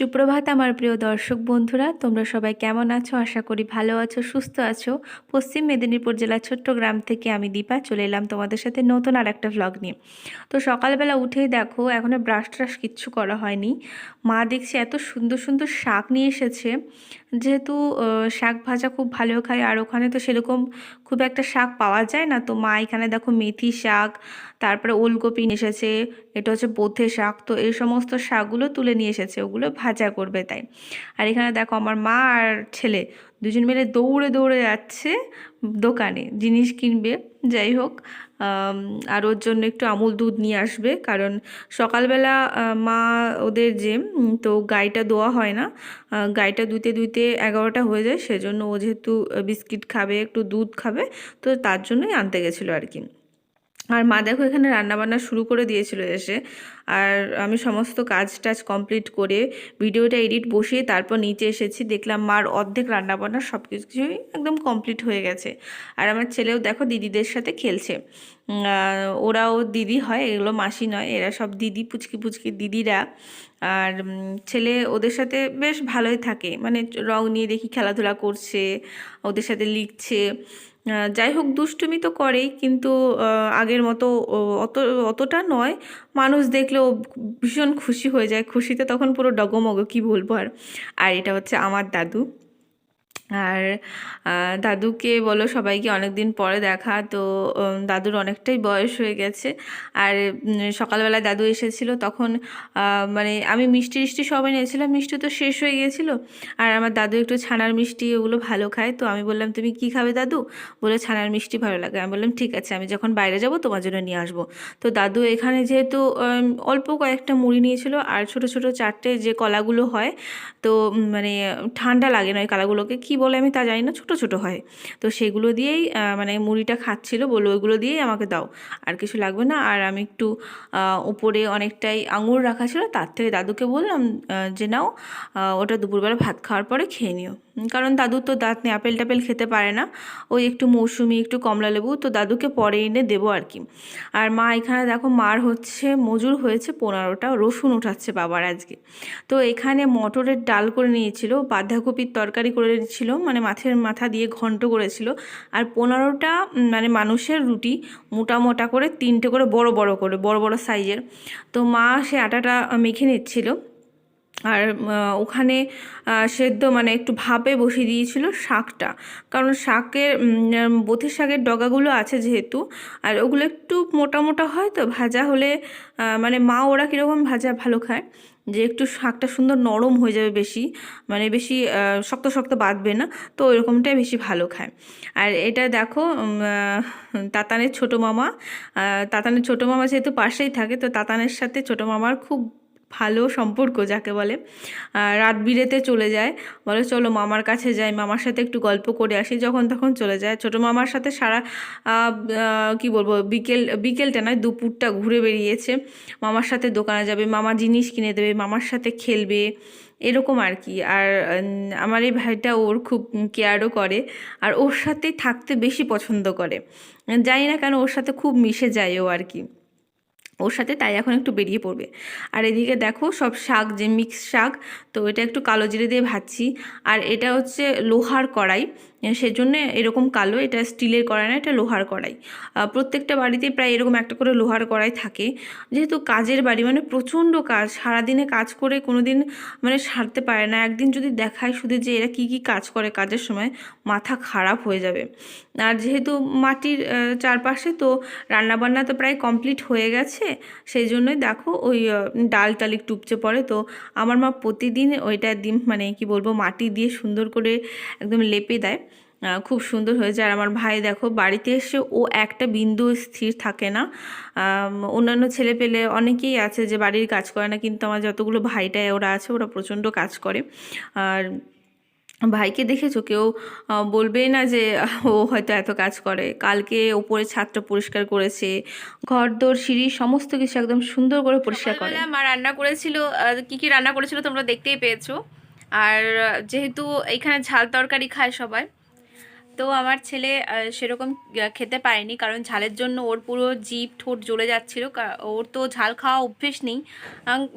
সুপ্রভাত আমার প্রিয় দর্শক বন্ধুরা, তোমরা সবাই কেমন আছো? আশা করি ভালো আছো, সুস্থ আছো। পশ্চিম মেদিনীপুর জেলার ছোট্ট গ্রাম থেকে আমি দীপা চলে এলাম তোমাদের সাথে নতুন আর একটা ভ্লগ নিয়ে। তো সকালবেলা উঠেই দেখো এখনও ব্রাশ ট্রাশ কিচ্ছু করা হয়নি। মা দেখছি এত সুন্দর সুন্দর শাক নিয়ে এসেছে। যেহেতু শাক ভাজা খুব ভালো খায়, আর ওখানে তো সেরকম খুব একটা শাক পাওয়া যায় না। তো মা এখানে দেখো মেথি শাক তারপরে ওলকপি নিয়ে এসেছে, এটা হচ্ছে বোথে শাক, তো এই সমস্ত শাকগুলো তুলে নিয়ে এসেছে, ওগুলো ভাজা করবে তাই। আর এখানে দেখো আমার মা আর ছেলে দুজন মিলে দৌড়ে দৌড়ে যাচ্ছে দোকানে, জিনিস কিনবে, যাই হোক আর ওর জন্য একটু আমুল দুধ নিয়ে আসবে, কারণ সকালবেলা মা ওদের যে তো গাইটা দোয়া হয় না গাইটা দুইতে দুইতে এগারোটা হয়ে যায়, সেজন্য ও যেহেতু বিস্কিট খাবে, একটু দুধ খাবে, তো তার জন্যই আনতে গেছিল আর কি। আর মা দেখো এখানে রান্নাবান্না শুরু করে দিয়েছিল এসে। আর আমি সমস্ত কাজ টাজ কমপ্লিট করে ভিডিওটা এডিট বসিয়ে তারপর নিচে এসেছি। দেখলাম মার অর্ধেক রান্নাবান্না সব কিছুই একদম কমপ্লিট হয়ে গেছে। আর আমার ছেলেও দেখো দিদিদের সাথে খেলছে। ওরাও দিদি হয়, এগুলো মাসি নয়, এরা সব দিদি পুচকি পুচকি দিদিরা। আর ছেলে ওদের সাথে বেশ ভালোই থাকে। মানে রং নিয়ে দেখি খেলাধুলা করছে, ওদের সাথে লিখছে। যাই হোক, দুষ্টুমি তো করেই, কিন্তু আগের মতো অত, অতটা নয়। মানুষ দেখলেও ভীষণ খুশি হয়ে যায়। খুশিতে তখন পুরো ডগমগ, কি বলব আর। আর এটা হচ্ছে আমার দাদু। আর দাদুকে বলো সবাইকে অনেক দিন পরে দেখা, তো দাদুর অনেকটাই বয়স হয়ে গেছে। আর সকালবেলা দাদু এসেছিল তখন মানে আমি মিষ্টি টিষ্টি সব এনেছিলাম, মিষ্টি তো শেষ হয়ে গিয়েছিল আর আমার দাদু একটু ছানার মিষ্টি ওগুলো ভালো খায়, তো আমি বললাম, তুমি কি খাবে দাদু? বলে, ছানার মিষ্টি ভালো লাগে। আমি বললাম, ঠিক আছে, আমি যখন বাইরে যাব তোমার জন্য নিয়ে আসব। তো দাদু এখানে যেহেতু অল্প কয়েকটা মুড়ি নিয়েছিল, আর ছোট ছোট চারটে যে কলাগুলো হয়, তো মানে ঠান্ডা লাগে না ওই কলাগুলোকে, কি বলে আমি তা জানি না, ছোট ছোট হয়। তো সেগুলো দিয়েই মানে মুড়িটা খাচ্ছিল, বলল ওইগুলো দিয়েই আমাকে দাও। আর কিছু লাগবে না। আর আমি একটু উপরে অনেকটাই আঙুর রাখা ছিল, তার থেকে দাদুকে বললাম যে নাও ওটা দুপুরবেলা ভাত খাওয়ার পরে খেয়ে নিও। কারণ দাদুর তো দাঁত নেই আপেল টাপেল খেতে পারে না। ওই একটু মৌসুমি, একটু কমলা লেবু, তো দাদুকে পরে এনে দেবো আর কি। আর মা এখানে দেখো, মার হচ্ছে মজুর হয়েছে পনেরোটা, রসুন উঠাচ্ছে বাবার আজকে। তো এখানে মটরের ডাল করে নিয়েছিল, বাঁধাকপির তরকারি করে ছিল মানে মাছের মাথা দিয়ে ঘন্ট করেছিল। আর পনেরোটা মানে মানুষের রুটি মোটা মোটা করে, তিনটে করে, বড় বড় করে, বড় বড় সাইজের। তো মা সে আটাটা মেখে নিচ্ছিল। আর ওখানে সেদ্ধ মানে একটু ভাপে বসিয়ে দিয়েছিল শাকটা। কারণ শাকের বথির শাকের ডগাগুলো আছে যেহেতু, আর ওগুলো একটু মোটা মোটা হয় তো ভাজা হলে মানে মা ওরা কীরকম ভাজা ভালো খায়, যে একটু শাকটা সুন্দর নরম হয়ে যাবে বেশি মানে বেশি শক্ত শক্ত বাঁধবে না, তো ওইরকমটাই বেশি ভালো খায়। আর এটা দেখো তাতানের ছোটো মামা তাতানের ছোটো মামা যেহেতু পাশেই থাকে, তো তাতানের সাথে ছোটো মামার খুব ভালো সম্পর্ক যাকে বলে। রাত বিরেতে চলে যায়। বলে, চলো, মামার কাছে যাই। মামার সাথে একটু গল্প করে আসি। যখন তখন চলে যায়। ছোটো মামার সাথে সারা কি বলব, বিকেল, বিকেলটা নয়, দুপুরটা ঘুরে বেরিয়েছে মামার সাথে দোকানে যাবে, মামা জিনিস কিনে দেবে, মামার সাথে খেলবে, এরকম আর কি। আর আমার এই ভাইটা ওর খুব কেয়ারও করে। আর ওর সাথেই থাকতে বেশি পছন্দ করে। জানি না কেন ওর সাথে খুব মিশে যায় ও আর কি। ওর সাথে তাই এখন একটু বেরিয়ে পড়বে। আর এদিকে দেখো সব শাক, যে মিক্স শাক, তো এটা একটু কালো জিরে দিয়ে ভাজছি। আর এটা হচ্ছে লোহার কড়াই। সেজন্য এরকম কালো, এটা স্টিলের কড়াই না, এটা লোহার কড়াই। প্রত্যেকটা বাড়িতে প্রায় এরকম একটা করে লোহার কড়াই থাকে। যেহেতু কাজের বাড়ি মানে প্রচণ্ড কাজ, সারাদিনে কাজ করে কোনো দিন মানে সারতে পারে না। একদিন যদি দেখায় শুধু যে এরা কি কি কাজ করে কাজের সময়, মাথা খারাপ হয়ে যাবে। আর যেহেতু মাটির চারপাশে তো রান্নাবান্না তো প্রায় কমপ্লিট হয়ে গেছে, সেই জন্যই দেখো ওই ডাল টাল টুপচে পড়ে। তো আমার মা প্রতিদিন ওইটা দিন মানে কি বলব, মাটি দিয়ে সুন্দর করে একদম লেপে দেয়। খুব সুন্দর হয়েছে আর আমার ভাই দেখো, বাড়িতে এসে ও একটা বিন্দু স্থির থাকে না। অন্যান্য ছেলে পেলে অনেকেই আছে যে বাড়ির কাজ করে না, কিন্তু আমার যতগুলো ভাইটাই ওরা আছে, ওরা প্রচণ্ড কাজ করে। আর ভাইকে দেখেছ? কেউ বলবেই না যে ও হয়তো এত কাজ করে। কালকে ওপরে ছাদটা পরিষ্কার করেছে ঘর দোর সিঁড়ি, সমস্ত কিছু একদম সুন্দর করে পরিষ্কার করে। মা রান্না করেছিল কি কি রান্না করেছিল তোমরা দেখতেই পেয়েছ। আর যেহেতু এখানে ঝাল তরকারি খায় সবাই তো আমার ছেলে সেরকম খেতে পারেনি কারণ ঝালের জন্য ওর পুরো জিভ ঠোঁট জ্বলে যাচ্ছিল। ওর তো ঝাল খাওয়া অভ্যেস নেই।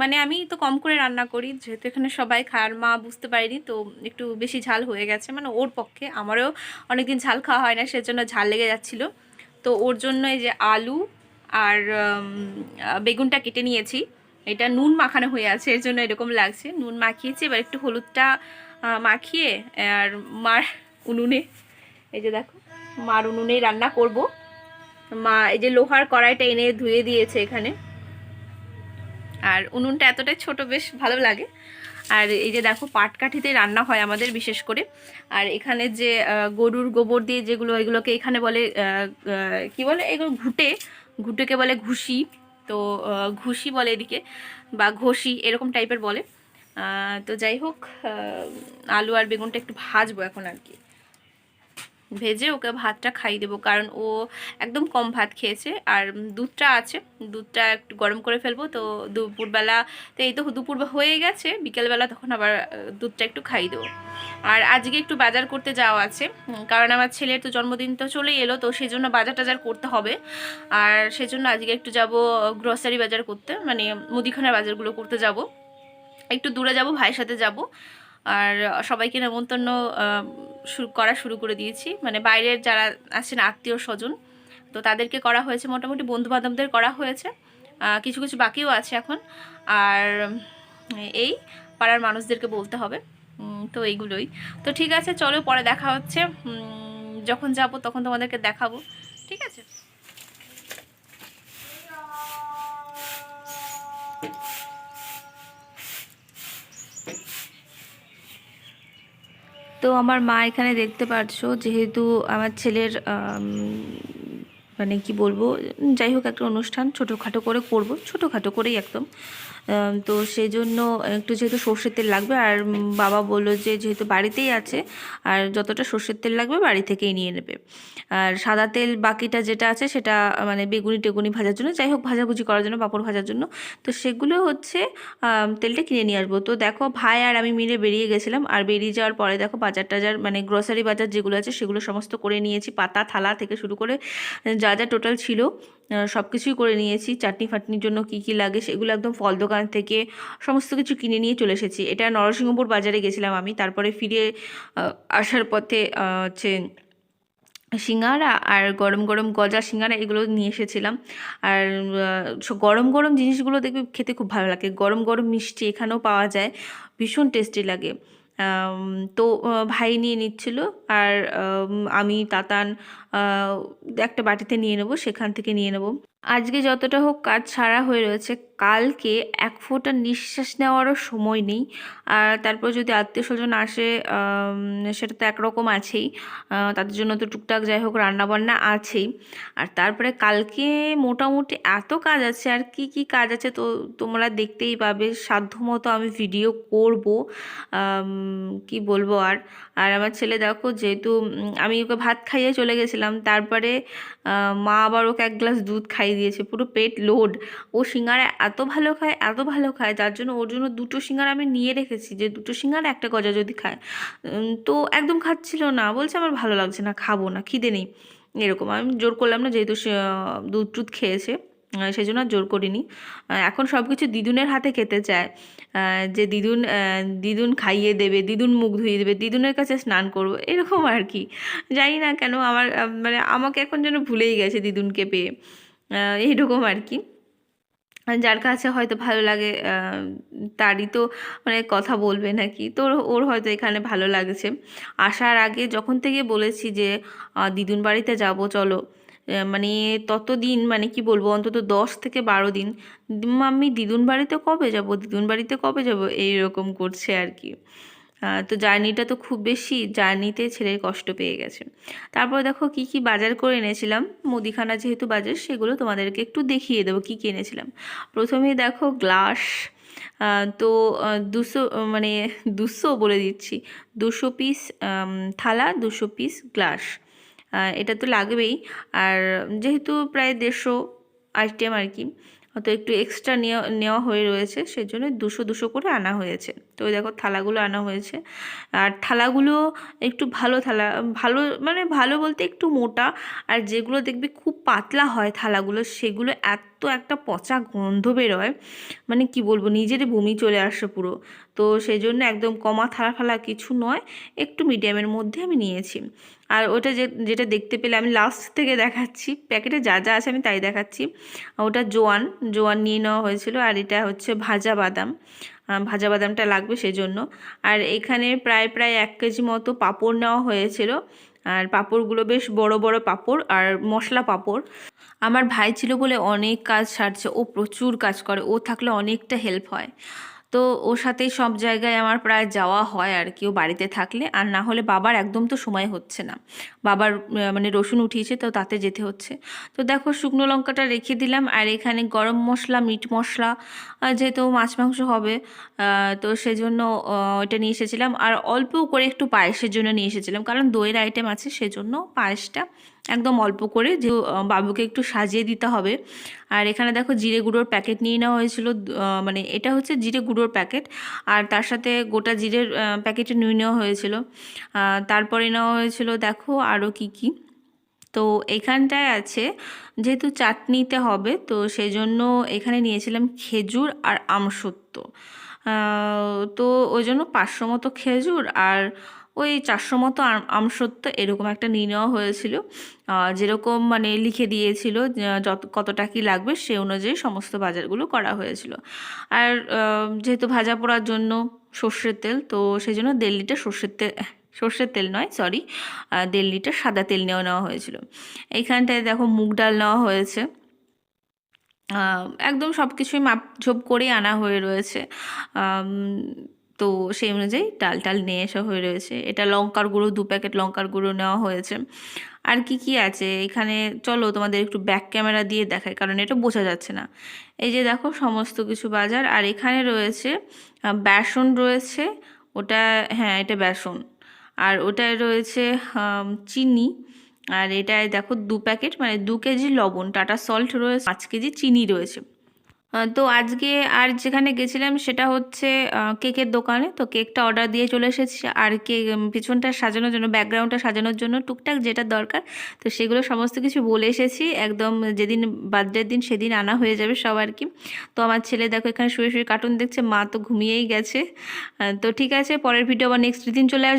মানে আমি তো কম করে রান্না করি, যেহেতু এখানে সবাই খায়। মা বুঝতে পারিনি, তো একটু বেশি ঝাল হয়ে গেছে। মানে ওর পক্ষে, আমারও অনেকদিন ঝাল খাওয়া হয় না, সেজন্য ঝাল লেগে যাচ্ছিল। তো ওর জন্য এই যে আলু আর বেগুনটা কেটে নিয়েছি। এটা নুন মাখানো হয়ে আছে, এর জন্য এরকম লাগছে। নুন মাখিয়েছি, এবার একটু হলুদটা মাখিয়ে, আর মার উনুনে এই যে দেখো, মার উনুনেই রান্না করব। মা এই যে লোহার কড়াইটা এনে ধুয়ে দিয়েছে এখানে। আর উনুনটা এতটাই ছোট, বেশ ভালো লাগে। আর এই যে দেখো পাটকাঠিতে রান্না হয় আমাদের বিশেষ করে। আর এখানে যে গরুর গোবর দিয়ে যেগুলো, এগুলোকে এখানে বলে কি বলে? এগুলো ঘুটে, ঘুটেকে বলে ঘুষি। তো ঘুষি বলে এদিকে, বা ঘষি, এরকম টাইপের বলে। তো যাই হোক আলু আর বেগুনটা একটু ভাজবো এখন আর কি। ভেজে ওকে ভাতটা খাইয়ে দেবো, কারণ ও একদম কম ভাত খেয়েছে। আর দুধটা আছে, দুধটা একটু গরম করে ফেলব। তো দুপুরবেলা, তো এই তো দুপুর হয়ে গেছে, বিকেলবেলা তখন আবার দুধটা একটু খাইয়ে দেবো। আর আজকে একটু বাজার করতে যাওয়া আছে কারণ আমার ছেলের তো জন্মদিন তো চলেই এলো, তো সেই জন্য বাজার টাজার করতে হবে। আর সেজন্য আজকে একটু যাব গ্রসারি বাজার করতে মানে মুদিখানার বাজারগুলো করতে যাব। একটু দূরে যাব, ভাইয়ের সাথে যাব। আর সবাইকে নেমন্তন্ন করা শুরু করে দিয়েছি। মানে বাইরের যারা আছেন আত্মীয় স্বজন, তো তাদেরকে করা হয়েছে মোটামুটি বন্ধু বান্ধবদের করা হয়েছে। কিছু কিছু বাকিও আছে এখন। আর এই পাড়ার মানুষদেরকে বলতে হবে। তো এইগুলোই। তো ঠিক আছে, চলো পরে দেখা হচ্ছে। যখন যাব তখন তোমাদেরকে দেখাবো। ঠিক আছে? তো আমার মা এখানে দেখতে পারছ, যেহেতু আমার ছেলের মানে কি বলব, যাই হোক একটা অনুষ্ঠান ছোটোখাটো করে করব, ছোটোখাটো করেই একদম। তো সেই জন্য একটু যেহেতু সর্ষের তেল লাগবে, আর বাবা বলল যে যেহেতু বাড়িতেই আছে, আর যতটা সর্ষের তেল লাগবে বাড়ি থেকেই নিয়ে নেবে। আর সাদা তেল বাকিটা যেটা আছে সেটা মানে বেগুনি টেগুনি ভাজার জন্য, যাই হোক ভাজাভুজি করার জন্য, পাঁপড় ভাজার জন্য, তো সেগুলো হচ্ছে তেলটা কিনে নিয়ে আসব। তো দেখো ভাই আর আমি মিলে বেরিয়ে গেছিলাম, আর বেরিয়ে যাওয়ার পরে দেখো বাজার টাজার মানে গ্রসারি বাজার যেগুলো আছে সেগুলো সমস্ত করে নিয়েছি, পাতা থালা থেকে শুরু করে যা যা টোটাল ছিল। সব কিছুই করে নিয়েছি। চাটনি ফাটনির জন্য কি কি লাগে সেগুলো একদম ফল দোকান থেকে সমস্ত কিছু কিনে নিয়ে চলে এসেছি। এটা নরসিংহপুর বাজারে গেছিলাম আমি। তারপরে ফিরে আসার পথে হচ্ছে সিঙ্গারা আর গরম গরম গজা সিঙ্গারা এগুলো নিয়ে এসেছিলাম। আর গরম গরম জিনিসগুলো দেখবে খেতে খুব ভালো লাগে। গরম গরম মিষ্টি এখানেও পাওয়া যায়। ভীষণ টেস্টি লাগে। তো ভাই নিয়ে নিচ্ছিল আর, আমি তাতান একটা বাটিতে নিয়ে নেব, সেখান থেকে নিয়ে নেব। আজকে যতটা হোক কাজ ছাড়া হয়ে রয়েছে, কালকে এক ফোঁটা নিঃশ্বাস নেওয়ারও সময় নেই। আর তারপর যদি আত্মীয় স্বজন আসে সেটা তো একরকম আছেই। তাদের জন্য তো টুকটাক যাই হোক রান্নাবান্না আছেই। আর তারপরে কালকে মোটামুটি এত কাজ আছে, আর কি কি কাজ আছে তো তোমরা দেখতেই পাবে। সাধ্যমতো আমি ভিডিও করব। কি বলব আর? আর আমার ছেলে দেখো যেহেতু আমি ওকে ভাত খাইয়ে চলে গেছিলাম, তারপরে মা আবার ওকে এক গ্লাস দুধ খাইয়ে দিয়েছে, পুরো পেট লোড ও সিঙ্গারা এত ভালো খায়, এত ভালো খায়, যার জন্য ওর জন্য দুটো সিঙ্গারা আমি নিয়ে রেখেছি, যে দুটো সিঙ্গারা একটা গজা যদি খায়। তো একদম খাচ্ছিল না, বলছে আমার ভালো লাগছে না, খাব না, খিদে নেই, এরকম। আমি জোর করলাম না, যেহেতু দুধ টুধ খেয়েছে সেই জন্য জোর করিনি। এখন সব কিছু দিদুনের হাতে খেতে চায় যে দিদুন দিদুন খাইয়ে দেবে, দিদুন মুখ ধুয়ে দেবে, দিদুনের কাছে স্নান করব, এরকম আর কি। জানি না কেন আমার মানে আমাকে এখন যেন ভুলেই গেছে দিদুনকে পেয়ে। এইরকম আর কি। যার কাছে হয়তো ভালো লাগে তারই তো মানে কথা বলবে নাকি। তো ওর- হয়তো এখানে ভালো লাগছে। আসার আগে যখন থেকে বলেছি যে দিদুন বাড়িতে যাব, চলো। মানে ততদিন মানে কি বলব, অন্তত দশ থেকে বারো দিন। আমি দিদুন বাড়িতে কবে যাব? দিদুন বাড়িতে কবে যাব? এইরকম করছে আর কি। তো জার্নিটা তো খুব বেশি জার্নিতে ছেলের কষ্ট পেয়ে গেছে। তারপর দেখো কি কি বাজার করে এনেছিলাম, মুদিখানা যেহেতু বাজার, সেগুলো তোমাদেরকে একটু দেখিয়ে দেবো কী কী এনেছিলাম। প্রথমেই দেখো গ্লাস তো দুশো মানে দুশো বলে দিচ্ছি, দুশো পিস থালা, দুশো পিস গ্লাস এটা তো লাগবেই। আর যেহেতু প্রায় দেড়শো আইটেম আর কি তো একটু এক্সট্রা নেওয়া নেওয়া হয়ে রয়েছে, সেজন্য দুশো দুশো করে আনা হয়েছে। তো দেখো থালাগুলো আনা হয়েছে। আর থালাগুলো একটু ভালো থালা, ভালো মানে ভালো বলতে একটু মোটা, আর যেগুলো দেখবি খুব পাতলা হয় থালাগুলো, সেগুলো এত একটা পচা গন্ধ বেরোয়। মানে কি বলব, নিজেরই বমি চলে আসে পুরো। তো সেই জন্য একদম কমা থালা ফালা কিছু নয়, একটু মিডিয়ামের মধ্যে আমি নিয়েছি। আর ওটা যে, যেটা দেখতে পেলে আমি লাস্ট থেকে দেখাচ্ছি, প্যাকেটে যা যা আছে আমি তাই দেখাচ্ছি। ওটা জোয়ান জোয়ান নিয়ে নেওয়া হয়েছিল আর এটা হচ্ছে ভাজা বাদাম। ভাজা বাদামটা লাগবে সেজন্য। আর এখানে প্রায় প্রায় এক কেজি মতো পাঁপড় নেওয়া হয়েছিল। আর পাঁপড়গুলো বেশ বড় বড় পাঁপড় আর মশলা পাঁপড়। আমার ভাই ছিল বলে অনেক কাজ সারছে, ও প্রচুর কাজ করে, ও থাকলে অনেকটা হেল্প হয়। তো ওর সাথেই সব জায়গায় আমার প্রায় যাওয়া হয় আর কি, ও বাড়িতে থাকলে, আর না হলে বাবার একদম তো সময় হচ্ছে না। বাবার মানে রসুন উঠিয়েছে তো তাতে যেতে হচ্ছে। তো দেখো শুকনো লঙ্কাটা রেখে দিলাম, আর এখানে গরম মশলা, মিট মশলা যেহেতু মাছ মাংস হবে তো সেজন্য ওইটা নিয়ে এসেছিলাম। আর অল্প করে একটু পায়েসের জন্য নিয়ে এসেছিলাম, কারণ দইয়ের আইটেম আছে, সেজন্য পায়েসটা একদম অল্প করে, যে বাবুকে একটু সাজিয়ে দিতে হবে। আর এখানে দেখো জিরে গুঁড়োর প্যাকেট নিয়ে নেওয়া হয়েছিল মানে এটা হচ্ছে জিরে গুঁড়োর প্যাকেট। আর তার সাথে গোটা জিরের প্যাকেটে নিয়ে নেওয়া হয়েছিল। তারপরে নেওয়া হয়েছিল দেখো আরও কি কি। তো এখানটায় আছে যেহেতু চাটনিতে হবে, তো সেই জন্য এখানে নিয়েছিলাম খেজুর আর আমসত্ত্ব। তো ওই জন্য পাঁচশো মতো খেজুর আর ওই চারশো মতো আম- আমসত্ত্ব এরকম একটা নিয়ে নেওয়া হয়েছিল। যেরকম মানে লিখে দিয়েছিল যত, কতটা কী লাগবে সে অনুযায়ী সমস্ত বাজারগুলো করা হয়েছিল। আর যেহেতু ভাজা পোড়ার জন্য সর্ষের তেল, তো সেই জন্য দেড় লিটার সর্ষের তেল সর্ষের তেল নয় সরি দেড় লিটার সাদা তেল নেওয়া নেওয়া হয়েছিল। এইখানটায় দেখো মুগ ডাল নেওয়া হয়েছে। একদম সব কিছুই মাপঝোপ করেই আনা হয়ে রয়েছে। তো সেই অনুযায়ী ডাল টাল নিয়ে এসা হয়ে রয়েছে। এটা লঙ্কার গুঁড়ো, দু প্যাকেট লঙ্কার গুঁড়ো নেওয়া হয়েছে। আর কি কি আছে? এখানে চলো তোমাদের একটু ব্যাক ক্যামেরা দিয়ে দেখায় কারণ এটা বোঝা যাচ্ছে না। এই যে দেখো সমস্ত কিছু বাজার, আর এখানে রয়েছে বেসন রয়েছে, ওটা হ্যাঁ এটা বেসন। আর ওটায় রয়েছে চিনি। আর এটায় দেখো দু প্যাকেট মানে দু কেজি লবণ, টাটা সল্ট রয়েছে, পাঁচ কেজি চিনি রয়েছে। তো আজকে আর যেখানে গেছিলাম সেটা হচ্ছে কেকের দোকানে। তো কেকটা অর্ডার দিয়ে চলে এসেছি। আর উম, পিছনটা সাজানোর জন্য ব্যাকগ্রাউন্ডটা সাজানোর জন্য টুকটাক যেটা দরকার তো সেগুলো সমস্ত কিছু বলে এসেছি। একদম যেদিন বার্থডের দিন সেদিন আনা হয়ে যাবে সব আর কি। তো আমার ছেলে দেখো এখানে শুয়ে শুয়ে কার্টুন দেখছে মা তো ঘুমিয়েই গেছে। তো ঠিক আছে পরের ভিডিও আবার নেক্সট দিন চলে আসবে।